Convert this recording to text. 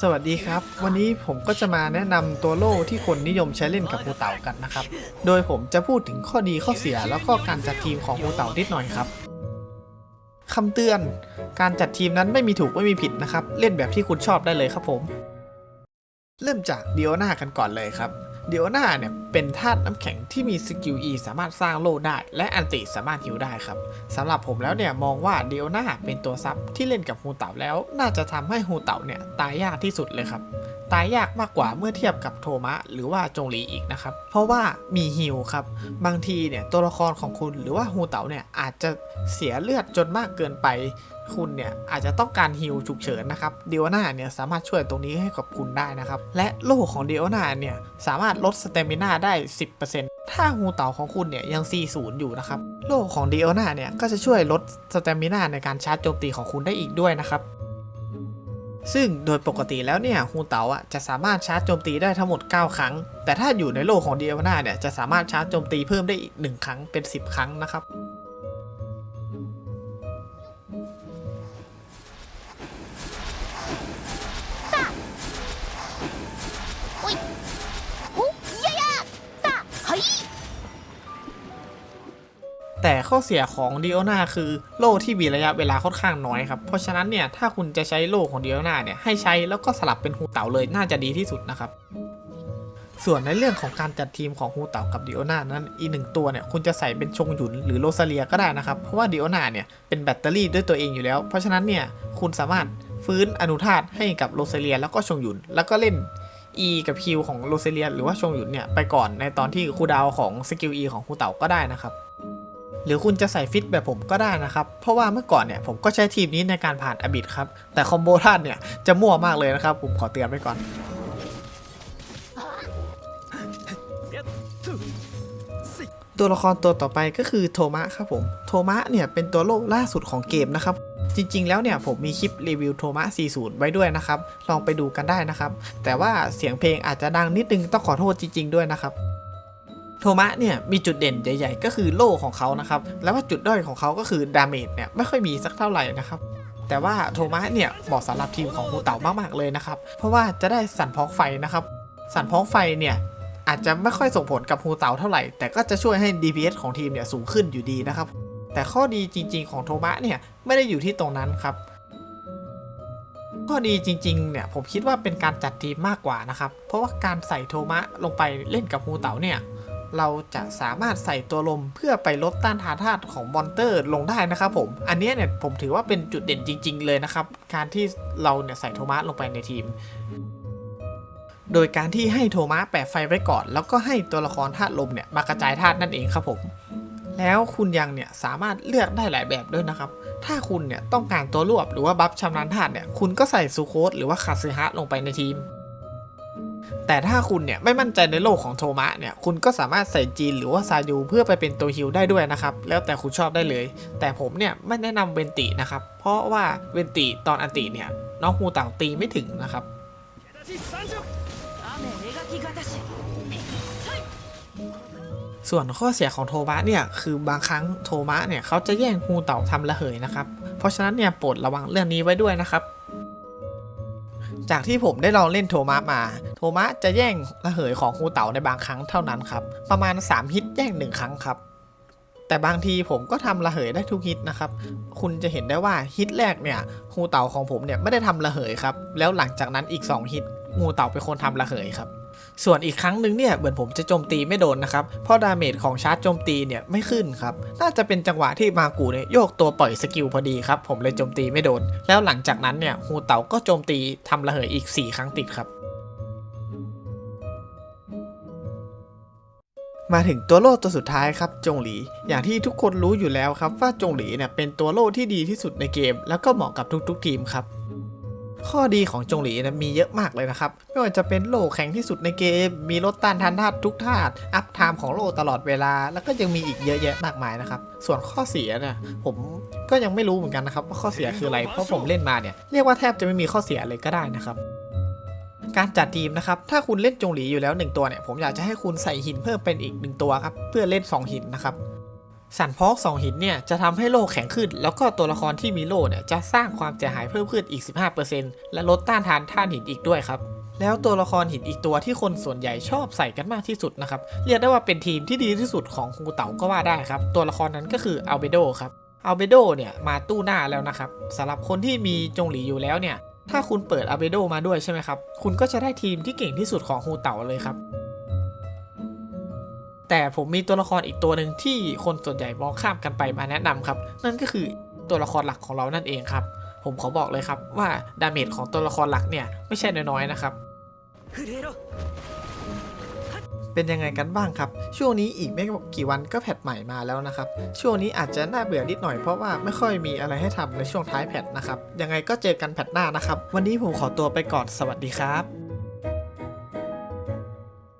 สวัสดีครับ วันนี้ผมก็จะมาแนะนำตัวโล่ที่คนนิยมใช้เล่นกับฮูเต่ากันนะครับ โดยผมจะพูดถึงข้อดีข้อเสียแล้วก็การจัดทีมของฮูเต่านิดหน่อยครับคำเตือน การจัดทีมนั้นไม่มีถูกไม่มีผิดนะครับ เล่นแบบที่คุณชอบได้เลยครับผม เริ่มจากเดียนากันก่อนเลยครับ เดียนาเนี่ยเป็นธาตุน้ำแข็งที่มีสกิล E สามารถสร้างโล่ได้ และอันติสามารถฮิวได้ครับสำหรับผมแล้วเนี่ยมองว่าเดียนาเป็นตัวซับที่เล่นกับฮูเต่าแล้ว น่าจะทำให้ฮูเต่าเนี่ยตายยากที่สุดเลยครับตายยากมากกว่าเมื่อเทียบกับโทมะหรือว่าจงหลีอีกนะครับ เพราะว่ามีฮิลครับ บางทีเนี่ยตัวละครของคุณหรือว่าฮูเต๋าเนี่ยอาจจะเสียเลือดจนมากเกินไปคุณเนี่ยอาจจะต้องการฮิลฉุกเฉินนะครับเดียนาเนี่ยสามารถช่วยตรงนี้ให้กับคุณได้นะครับ และโล่ของเดียนาเนี่ยสามารถลดสเตมินาได้ 10%ถ้าฮูเต๋าของคุณเนี่ยยัง 40 อยู่นะครับ โล่ของเดียนาเนี่ยก็จะช่วยลดสเตมินาในการชาร์จโจมตีของคุณได้อีกด้วยนะครับซึ่งโดยปกติแล้วเนี่ยฮูเต๋าอะจะสามารถชาร์จโจมตีได้ทั้งหมด 9 ครั้ง แต่ถ้าอยู่ในโลกของเดียนาเนี่ยจะสามารถชาร์จโจมตีเพิ่มได้อีก 1 ครั้งเป็น 10 ครั้งนะครับ แต่ข้อเสียของเดียนาคือโล่ที่มีระยะเวลาค่อนข้างน้อยครับ เพราะฉะนั้นเนี่ยถ้าคุณจะใช้โล่ของเดียนาเนี่ยให้ใช้แล้วก็สลับเป็นฮูเต๋าเลยน่าจะดีที่สุดนะครับส่วนในเรื่องของการจัดทีมของฮูเต๋ากับดิโอนานั้นอีหนึ่งตัวเนี่ยคุณจะใส่เป็นชงหยุนหรือโรซาเลียก็ได้นะครับ เพราะว่าดิโอนาเนี่ยเป็นแบตเตอรี่ด้วยตัวเองอยู่แล้ว เพราะฉะนั้นเนี่ยคุณสามารถฟื้นอนุธาตุให้กับโรซาเลียแล้วก็ชงหยุน แล้วก็เล่น E กับ Q ของโรซาเลียหรือว่าชงหยุนเนี่ยไปก่อนในตอนที่คูดาวของสกิล E ของฮูเต๋าก็ได้นะครับ หรือคุณจะใส่ฟิตแบบผมก็ได้นะครับ เพราะว่าเมื่อก่อนเนี่ยผมก็ใช้ทีมนี้ในการผ่านอบิดครับ แต่คอมโบท่านเนี่ยจะมั่วมากเลยนะครับ ผมขอเตือนไว้ก่อน ตัวละครตัวต่อไปก็คือโทมะครับผม โทมะเนี่ยเป็นตัวโลกล่าสุดของเกมนะครับจริง ๆ แล้วเนี่ยผมมีคลิปรีวิวโทมะ40 ไว้ด้วยนะครับ ลองไปดูกันได้นะครับ แต่ว่าเสียงเพลงอาจจะดังนิดนึงต้องขอโทษจริง ๆ ด้วยนะครับ โทมะเนี่ยมีจุดเด่นใหญ่ๆ ก็คือโล่ของเขานะครับ แล้วว่าจุดด้อยของเขาก็คือดาเมจเนี่ยไม่ค่อยมีสักเท่าไหร่นะครับแต่ว่าโทมะเนี่ยเหมาะสำหรับทีมของฮูเต่ามากๆเลยนะครับ เพราะว่าจะได้สั่นพ้องไฟนะครับ สั่นพ้องไฟเนี่ยอาจจะไม่ค่อยส่งผลกับฮูเต่าเท่าไหร่ แต่ก็จะช่วยให้ DPS ของทีมเนี่ยสูงขึ้นอยู่ดีนะครับ แต่ข้อดีจริง ๆ ของโทมะเนี่ยไม่ได้อยู่ที่ตรงนั้นครับ ข้อดีจริงๆเนี่ยผมคิดว่าเป็นการจัดทีมมากกว่านะครับ เพราะว่าการใส่โทมะลงไปเล่นกับฮูเต๋าเนี่ย เราจะสามารถใส่ตัวลมเพื่อไปลดต้านทานธาตุของมอนเตอร์ลงได้นะครับผม อันนี้เนี่ยผมถือว่าเป็นจุดเด่นจริง ๆ เลยนะครับ การที่เราเนี่ยใส่โทมะลงไปในทีม โดยการที่ให้โทมะแปะไฟไว้ก่อน แล้วก็ให้ตัวละครธาตุลมเนี่ยมากระจายธาตุนั่นเองครับผมแล้วคุณยังเนี่ยสามารถเลือกได้หลายแบบด้วยนะครับ ถ้าคุณเนี่ยต้องการตัวรวบหรือว่าบัฟชำนาญธาตุเนี่ย คุณก็ใส่ซูโคสหรือว่าคาซึฮะลงไปในทีม แต่ถ้าคุณเนี่ยไม่มั่นใจในโลกของโทมะเนี่ยคุณก็สามารถใส่จีนหรือว่าซายูเพื่อไปเป็นตัวฮิลได้ด้วยนะครับ แล้วแต่คุณชอบได้เลย แต่ผมเนี่ยไม่แนะนำเวนตินะครับ เพราะว่าเวนติตอนอันติเนี่ยน้องงูเต่าตีไม่ถึงนะครับส่วนข้อเสียของโทมะเนี่ยคือบางครั้งโทมะเนี่ยเขาจะแย่งฮูเต่าทำาระเหยนะครับ เพราะฉะนั้นเนี่ยโปรดระวังเรื่องนี้ไว้ด้วยนะครับ จากที่ผมได้ลองเล่นโทมัสมา โทมัสจะแย่งระเหยของฮูเต่าในบางครั้งเท่านั้นครับ ประมาณ 3 ฮิตแย่ง 1 ครั้งครับ แต่บางทีผมก็ทำระเหยได้ทุกฮิตนะครับ คุณจะเห็นได้ว่าฮิตแรกเนี่ยงูเต่าของผมเนี่ยไม่ได้ทำระเหยครับ แล้วหลังจากนั้นอีก 2 ฮิตงูเต่าเป็นคนทำระเหยครับ ส่วนอีกครั้งหนึ่งเนี่ยเหมือนผมจะโจมตีไม่โดนนะครับ เพราะดาเมจของชาร์จโจมตีเนี่ยไม่ขึ้นครับ น่าจะเป็นจังหวะที่มากูเนี่ยโยกตัวปล่อยสกิลพอดีครับ ผมเลยโจมตีไม่โดน แล้วหลังจากนั้นเนี่ยฮูเต๋าก็โจมตีทำระเหยอีก 4 ครั้งติดครับมาถึงตัวโล่ตัวสุดท้ายครับจงหลี อย่างที่ทุกคนรู้อยู่แล้วครับว่าจงหลีเนี่ยเป็นตัวโล่ที่ดีที่สุดในเกม แล้วก็เหมาะกับทุกๆทีมครับ ข้อดีของจงหลีนะมีเยอะมากเลยนะครับ ไม่ว่าจะเป็นโล่แข็งที่สุดในเกม มีลดต้านทานธาตุทุกธาตุอัพไทม์ของโล่ตลอดเวลา แล้วก็ยังมีอีกเยอะแยะมากมายนะครับ ส่วนข้อเสียเนี่ยผมก็ยังไม่รู้เหมือนกันนะครับว่าข้อเสียคืออะไร เพราะผมเล่นมาเนี่ยเรียกว่าแทบจะไม่มีข้อเสียเลยก็ได้นะครับการจัดทีมนะครับ ถ้าคุณเล่นจงหลีอยู่แล้ว 1 ตัวเนี่ย ผมอยากจะให้คุณใส่หินเพิ่มเป็นอีก 1 ตัวครับ เพื่อเล่น 2 หินนะครับ สันพอกสองหินเนี่ยจะทำให้โล่แข็งขึ้น แล้วก็ตัวละครที่มีโล่เนี่ยจะสร้างความเสียหายเพิ่มขึ้นอีก 15%และลดต้านทานท่านหินอีกด้วยครับ แล้วตัวละครหินอีกตัวที่คนส่วนใหญ่ชอบใส่กันมากที่สุดนะครับ เรียกได้ว่าเป็นทีมที่ดีที่สุดของฮูเต๋าก็ว่าได้ครับ ตัวละครนั้นก็คืออัลเบโดครับอัลเบโดเนี่ยมาตู้หน้าแล้วนะครับสำหรับคนที่มีจงหลีอยู่แล้วเนี่ยถ้าคุณเปิดอัลเบโดมาด้วยใช่ไหมครับคุณก็จะได้ทีมที่เก่งที่สุดของฮูเต๋าเลยครับ แต่ผมมีตัวละครอีกตัวหนึ่งที่คนส่วนใหญ่มองข้ามกันไปมาแนะนำครับ นั่นก็คือตัวละครหลักของเรานั่นเองครับ ผมขอบอกเลยครับว่าดาเมจของตัวละครหลักเนี่ยไม่ใช่น้อยๆนะครับเป็นยังไงกันบ้างครับ ช่วงนี้อีกไม่กี่วันก็แพทใหม่มาแล้วนะครับ ช่วงนี้อาจจะน่าเบื่อนิดหน่อยเพราะว่าไม่ค่อยมีอะไรให้ทำในช่วงท้ายแพทนะครับ ยังไงก็เจอกันแพทหน้านะครับ วันนี้ผมขอตัวไปก่อน สวัสดีครับ